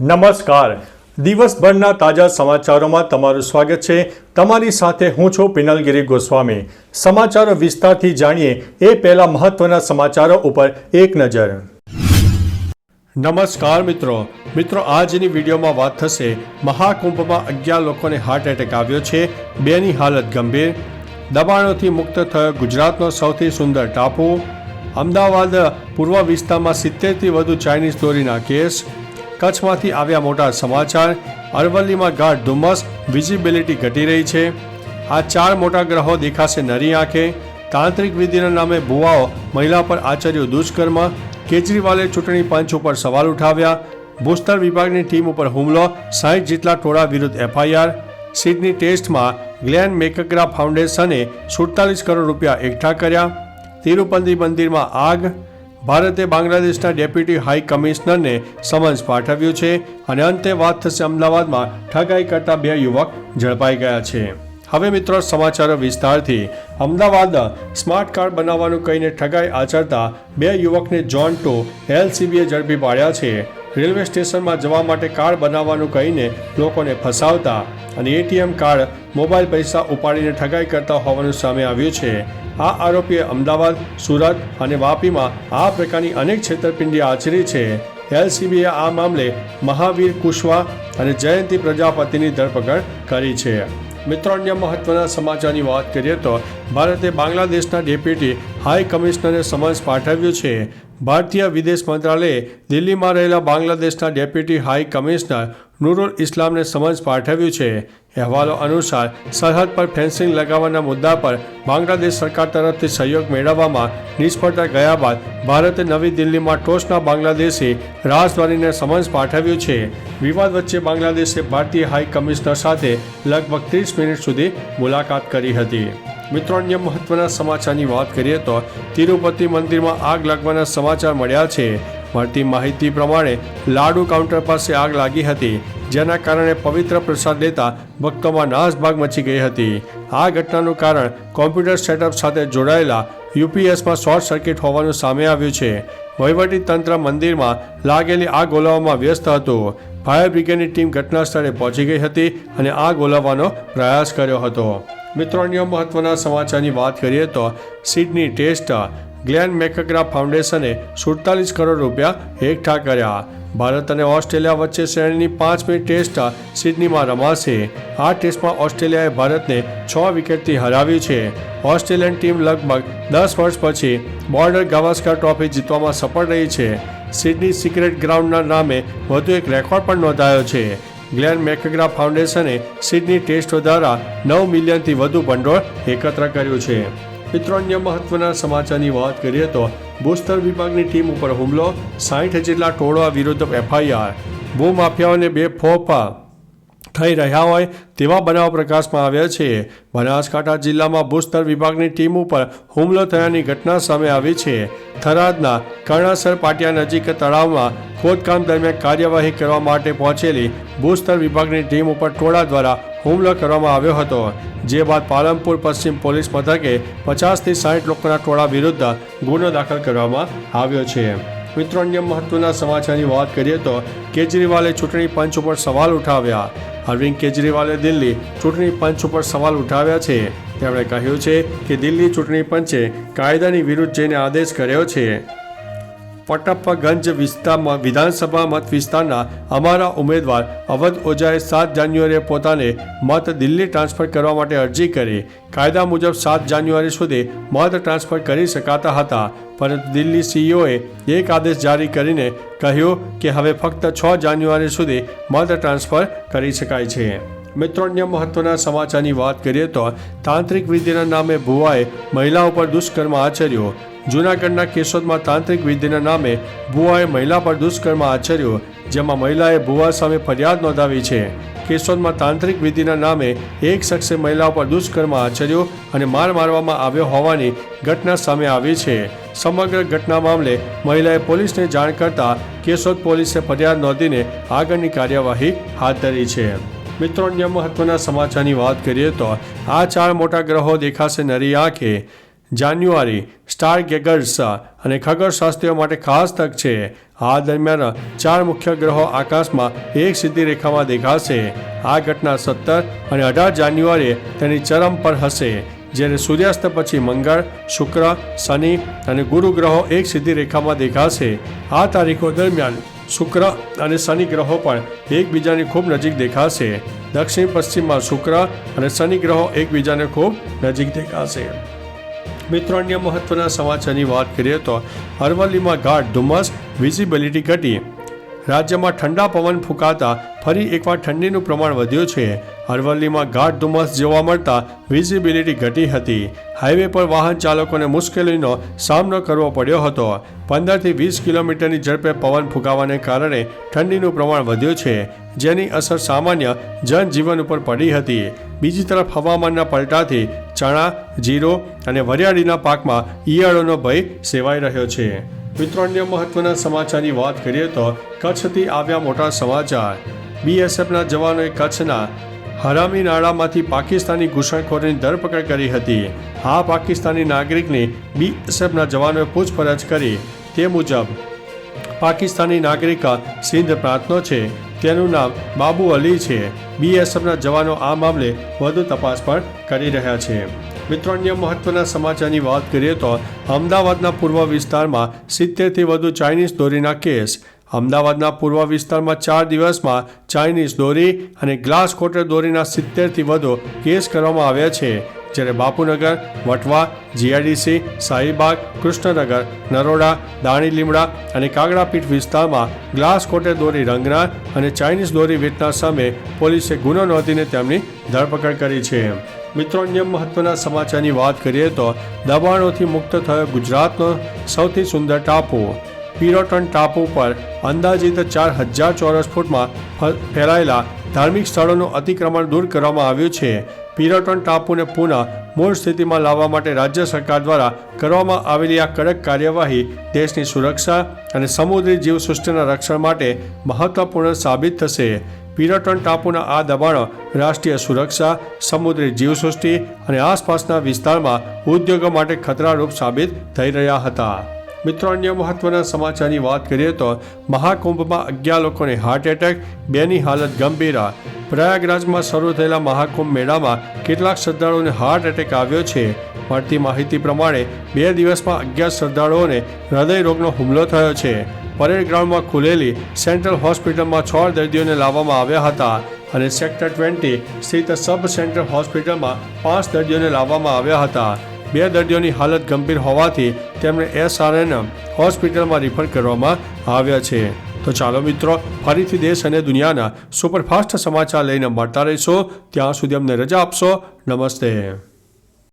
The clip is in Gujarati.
નમસ્કાર. દિવસભરના તાજા સમાચારોમાં તમારું સ્વાગત છે. તમારી સાથે હું છું પિનલગીરી ગોસ્વામી. સમાચારો વિસ્તારથી જાણીએ એ પહેલા મહત્વના સમાચારો ઉપર એક નજર. નમસ્કાર મિત્રો. મિત્રો, આજની વિડીયોમાં વાત થશે મહાકુંભમાં અગિયાર લોકોને હાર્ટ એટેક આવ્યો છે. બેની હાલત ગંભીર. દબાણોથી મુક્ત થયો ગુજરાતનો સૌથી સુંદર ટાપુ. અમદાવાદ, પૂર્વ વિસ્તારમાં સિત્તેરથી વધુ ચાઇનીઝ ચોરીના કેસ. કચ્છમાંથી આવ્યા મોટા સમાચાર. અરવલ્લીમાં ગાઢ ધુમ્મસ, વિઝિબિલિટી ઘટી રહી છે. આ ચાર મોટા ગ્રહો દેખાશે નરી આંખે. તાંત્રિક વિધિના નામે ભુવાઓ મહિલા પર આચર્યું દુષ્કર્મ. કેજરીવાલે ચૂંટણી પંચ ઉપર સવાલ ઉઠાવ્યા. ભૂસ્તર વિભાગની ટીમ ઉપર હુમલો, સાહીઠ જેટલા ટોળા વિરુદ્ધ એફઆઈઆર. સિડની ટેસ્ટમાં ગ્લેન મેકગ્રા ફાઉન્ડેશને સુડતાલીસ કરોડ રૂપિયા એકઠા કર્યા. તિરુપતિ મંદિરમાં આગ ભારતે બાંગ્લાદેશના ડેપ્યુટી હાઈ કમિશનરને સમન્સ પાઠવ્યું છે અને અંતે વાત થશે અમદાવાદમાં ઠગાઈ કરતા બે યુવક ઝડપાઈ ગયા છે. હવે મિત્રો સમાચારો વિસ્તારથી. અમદાવાદ સ્માર્ટ કાર્ડ બનાવવાનું કહીને ઠગાઈ આચરતા બે યુવકને જોન ટુ એલસીબીએ ઝડપી પાડ્યા છે. રેલવે સ્ટેશનમાં જવા માટે કાર્ડ બનાવવાનું કહીને લોકોને ફસાવતા અને એટીએમ કાર્ડ મોબાઈલ પૈસા ઉપાડીને ઠગાઈ કરતા હોવાનું સામે આવ્યું છે. આ આરોપીએ અમદાવાદ, સુરત અને વાપીમાં આ પ્રકારની અનેક છેતરપિંડી આચરી છે. એલસીબીએ આ મામલે મહાવીર કુશવા અને જયંતિ પ્રજાપતિની ધરપકડ કરી છે. મિત્રો, અન્ય મહત્વના સમાચારની વાત કરીએ તો ભારતે બાંગ્લાદેશના ડેપ્યુટી હાઈ કમિશનરને સમન્સ પાઠવ્યું છે. ભારતીય વિદેશ મંત્રાલયે દિલ્હીમાં રહેલા બાંગ્લાદેશના ડેપ્યુટી હાઈ કમિશનર નૂરુલ ઇસ્લામને સમન્સ પાઠવ્યું છે. અહેવાલો અનુસાર, સરહદ પર ફેન્સિંગ લગાવવાના મુદ્દા પર બાંગ્લાદેશ સરકાર તરફથી સહયોગ મેળવવામાં નિષ્ફળતા ગયા બાદ ભારતે નવી દિલ્હીમાં ટોચના બાંગ્લાદેશી રાજદ્વારીને સમન્સ પાઠવ્યું છે. વિવાદ વચ્ચે બાંગ્લાદેશે ભારતીય હાઈ કમિશનર સાથે લગભગ ત્રીસ મિનિટ સુધી મુલાકાત કરી હતી. મિત્રો, અન્ય મહત્વના સમાચારની વાત કરીએ તો તિરુપતિ મંદિરમાં આગ લાગવાના સમાચાર મળ્યા છે. મળતી માહિતી પ્રમાણે લાડુ કાઉન્ટર પાસે આગ લાગી હતી, જેના કારણે પવિત્ર પ્રસાદ લેતા ભક્તોમાં નાસભાગ મચી ગઈ હતી. આ ઘટનાનું કારણ કોમ્પ્યુટર સેટઅપ સાથે જોડાયેલા યુપીએસમાં શોર્ટ સર્કિટ હોવાનું સામે આવ્યું છે. વહીવટી તંત્ર મંદિરમાં લાગેલી આગ ઓલવવામાં વ્યસ્ત હતું. ફાયર બ્રિગેડની ટીમ ઘટના સ્થળે પહોંચી ગઈ હતી અને આગ ઓલવવાનો પ્રયાસ કર્યો હતો. મિત્રો, અન્ય મહત્વના સમાચારની વાત કરીએ તો સિડની ટેસ્ટ ગ્લેન મેકગ્રા ફાઉન્ડેશને સુડતાલીસ કરોડ રૂપિયા એકઠા કર્યા. ભારત અને ઓસ્ટ્રેલિયા વચ્ચે શ્રેણીની પાંચમી ટેસ્ટ સિડનીમાં રમાશે. આ ટેસ્ટમાં ઓસ્ટ્રેલિયાએ ભારતને છ વિકેટથી હરાવ્યું છે. ઓસ્ટ્રેલિયન ટીમ લગભગ દસ વર્ષ પછી બોર્ડર ગાવસ્કર ટ્રોફી જીતવામાં સફળ રહી છે. સિડની સિક્રેટ ગ્રાઉન્ડના નામે વધુ એક રેકોર્ડ પણ નોંધાયો છે. ગ્લેન મેકગ્રા ફાઉન્ડેશને સિડની ટેસ્ટો દ્વારા નવ મિલિયનથી વધુ ભંડોળ એકત્ર કર્યું છે. મિત્રો, અન્ય મહત્વના સમાચારની વાત કરીએ તો ભૂસ્તર વિભાગની ટીમ ઉપર હુમલો સાઠ જેટલા ટોળા વિરુદ્ધ એફઆઈઆર, ભૂમાફિયાઓને બે ફોફા થઈ રહ્યા હોય તેવા બનાવ પ્રકાશમાં આવ્યા છે. બનાસકાંઠા જિલ્લામાં ભૂસ્તર વિભાગની ટીમ ઉપર હુમલો થયાની ઘટના સામે આવી છે. થરાદના કર્ણાસર પાટિયા નજીક તળાવમાં ખોદકામ દરમિયાન કાર્યવાહી કરવા માટે પહોંચેલી ભૂસ્તર વિભાગની ટીમ ઉપર ટોળા દ્વારા હુમલો કરવામાં આવ્યો હતો. જે બાદ પાલનપુર પશ્ચિમ પોલીસ મથકે પચાસથી સાઠ લોકોના ટોળા વિરુદ્ધ ગુનો દાખલ કરવામાં આવ્યો છે. મિત્રો, અન્ય મહત્વના સમાચારની વાત કરીએ તો કેજરીવાલે ચૂંટણી પંચ ઉપર સવાલ ઉઠાવ્યા. અરવિંદ કેજરીવાલે દિલ્હી ચૂંટણી પંચ ઉપર સવાલ ઉઠાવ્યા છે. તેમણે કહ્યું છે કે દિલ્હી ચૂંટણી પંચે કાયદાની વિરુદ્ધ જઈને આદેશ કર્યો છે. પટપ્પગંજ વિસ્તારમાં વિધાનસભા મત વિસ્તારના અમારા ઉમેદવાર અવધ ઓઝાએ સાત જાન્યુઆરીએ પોતાને મત દિલ્હી ટ્રાન્સફર કરવા માટે અરજી કરી. કાયદા મુજબ સાત જાન્યુઆરી સુધી મત ટ્રાન્સફર કરી શકાતા હતા, પરંતુ દિલ્હી સીઈઓએ એક આદેશ જારી કરીને કહ્યું કે હવે ફક્ત છ જાન્યુઆરી સુધી મત ટ્રાન્સફર કરી શકાય છે. મિત્રો, અન્ય મહત્વના સમાચારની વાત કરીએ તો તાંત્રિક વિદ્યાના નામે ભુવાએ મહિલા ઉપર દુષ્કર્મ આચર્યો. જૂનાગઢના કેશોદમાં તાંત્રિક વિધિના નામે ભુવાએ મહિલા પર દુષ્કર્મ આચર્યો, જેમાં મહિલાએ ભુવા સામે ફરિયાદ નોંધાવી છે. કેશોદમાં તાંત્રિક વિધિના નામે એક શખ્સે મહિલા પર દુષ્કર્મ આચર્યો અને માર મારવામાં આવ્યો હોવાની ઘટના સામે આવી છે. સમગ્ર ઘટના મામલે મહિલાએ પોલીસને જાણ કરતા કેશોદ પોલીસે ફરિયાદ નોંધીને આગળની કાર્યવાહી હાથ ધરી છે. મિત્રો, અન્ય મહત્વના સમાચારની વાત કરીએ તો આ ચાર મોટા ગ્રહો દેખાશે નરી આંખે. જાન્યુઆરી, સ્ટાર ગેગર્સ અને ખગોળશાસ્ત્રીઓ માટે ખાસ તક છે. આ દરમિયાન ચાર મુખ્ય ગ્રહો આકાશમાં એક સીધી રેખામાં દેખાશે. આ ઘટના સત્તર અને અઢાર જાન્યુઆરીએ તેની ચરમ પર હશે, જ્યારે સૂર્યાસ્ત પછી મંગળ, શુક્ર, શનિ અને ગુરુ ગ્રહો એક સીધી રેખામાં દેખાશે. આ તારીખો દરમિયાન શુક્ર અને શનિ ગ્રહો પણ એકબીજાની ખૂબ નજીક દેખાશે. દક્ષિણ પશ્ચિમમાં શુક્ર અને શનિ ગ્રહો એકબીજાને ખૂબ નજીક દેખાશે. મિત્રો, અન્ય મહત્વના સમાચારની વાત કરીએ તો અરવલ્લીમાં ગાઢ ધુમ્મસ વિઝિબિલિટી ઘટી. રાજ્યમાં ઠંડા પવન ફૂંકાતા ફરી એકવાર ઠંડીનું પ્રમાણ વધ્યું છે. અરવલ્લીમાં ગાઢ ધુમ્મસ જોવા મળતા વિઝિબિલિટી ઘટી હતી. હાઈવે પર વાહન ચાલકોને મુશ્કેલીનો સામનો કરવો પડ્યો હતો. પંદરથી વીસ કિલોમીટરની ઝડપે પવન ફૂંકાવાને કારણે ઠંડીનું પ્રમાણ વધ્યું છે, જેની અસર સામાન્ય જનજીવન ઉપર પડી હતી. બીજી તરફ હવામાનના પલટાથી ચણા, જીરો અને વરિયાળીના પાકમાં ઈયળોનો ભય સેવાઈ રહ્યો છે. મિત્રો, અન્ય મહત્વના સમાચારની વાત કરીએ તો કચ્છથી આવ્યા મોટા સમાચાર. બીએસએફના જવાનોએ કચ્છના હરામી નાળામાંથી પાકિસ્તાની ઘૂસણખોરની ધરપકડ કરી હતી. આ પાકિસ્તાની નાગરિકની બીએસએફના જવાનોએ પૂછપરછ કરી. તે મુજબ, પાકિસ્તાની નાગરિક સિંધ પ્રાંતનો છે. તેનું નામ બાબુ અલી છે. બીએસએફના જવાનો આ મામલે વધુ તપાસ પણ કરી રહ્યા છે. મિત્રો, અન્ય મહત્વના સમાચારની વાત કરીએ તો અમદાવાદના પૂર્વ વિસ્તારમાં સિત્તેરથી વધુ ચાઇનીઝ દોરીના કેસ. અમદાવાદના પૂર્વ વિસ્તારમાં ચાર દિવસમાં ચાઇનીઝ દોરી અને ગ્લાસ કોટર દોરીના સિત્તેરથી વધુ કેસ કરવામાં આવ્યા છે. જ્યારે બાપુનગર, વટવા જીઆઈડીસી શાહીબાગ કૃષ્ણનગર, નરોડા, દાણી લીમડા અને કાગડાપીઠ વિસ્તારમાં ગ્લાસ કોટે દોરી રંગનાર અને ચાઇનીઝ દોરી વેચનાર સામે પોલીસે ગુનો નોંધીને તેમની ધરપકડ કરી છે. મિત્રો, અન્ય મહત્વના સમાચારની વાત કરીએ તો દબાણોથી મુક્ત થયો ગુજરાતનો સૌથી સુંદર ટાપુ. પિરોટન ટાપુ પર અંદાજિત ચાર હજાર ચોરસ ફૂટમાં ફેલાયેલા ધાર્મિક સ્થળોનું અતિક્રમણ દૂર કરવામાં આવ્યું છે. પિરોટન ટાપુને પુનઃ મૂળ સ્થિતિમાં લાવવા માટે રાજ્ય સરકાર દ્વારા કરવામાં આવેલી આ કડક કાર્યવાહી દેશની સુરક્ષા અને સમુદ્રી જીવસૃષ્ટિના રક્ષણ માટે મહત્વપૂર્ણ સાબિત થશે. પિરોટન ટાપુના આ દબાણો રાષ્ટ્રીય સુરક્ષા, સમુદ્રી જીવસૃષ્ટિ અને આસપાસના વિસ્તારમાં ઉદ્યોગો માટે ખતરારૂપ સાબિત થઈ રહ્યા હતા. મિત્રો, અન્ય મહત્વના સમાચારની વાત કરીએ તો મહાકુંભમાં અગિયાર લોકોને હાર્ટ એટેક બેની હાલત ગંભીર. પ્રયાગરાજમાં શરૂ થયેલા મહાકુંભ મેળામાં કેટલાક શ્રદ્ધાળુઓને હાર્ટ એટેક આવ્યો છે. મળતી માહિતી પ્રમાણે બે દિવસમાં અગિયાર શ્રદ્ધાળુઓને હૃદય રોગનો હુમલો થયો છે. પરેડ ગ્રાઉન્ડમાં ખુલેલી સેન્ટ્રલ હોસ્પિટલમાં છ દર્દીઓને લાવવામાં આવ્યા હતા અને સેક્ટર ટ્વેન્ટી સ્થિત સબ સેન્ટ્રલ હોસ્પિટલમાં પાંચ દર્દીઓને લાવવામાં આવ્યા હતા. બે દર્દીઓની હાલત ગંભીર હોવાથી તેમને એસઆરએન હોસ્પિટલમાં રિફર કરવામાં આવ્યા છે. તો ચાલો મિત્રો, ફરીથી દેશ અને દુનિયાના સુપરફાસ્ટ સમાચાર લઈને મળતા રહીશો. ત્યાં સુધી અમને રજા આપશો. નમસ્તે.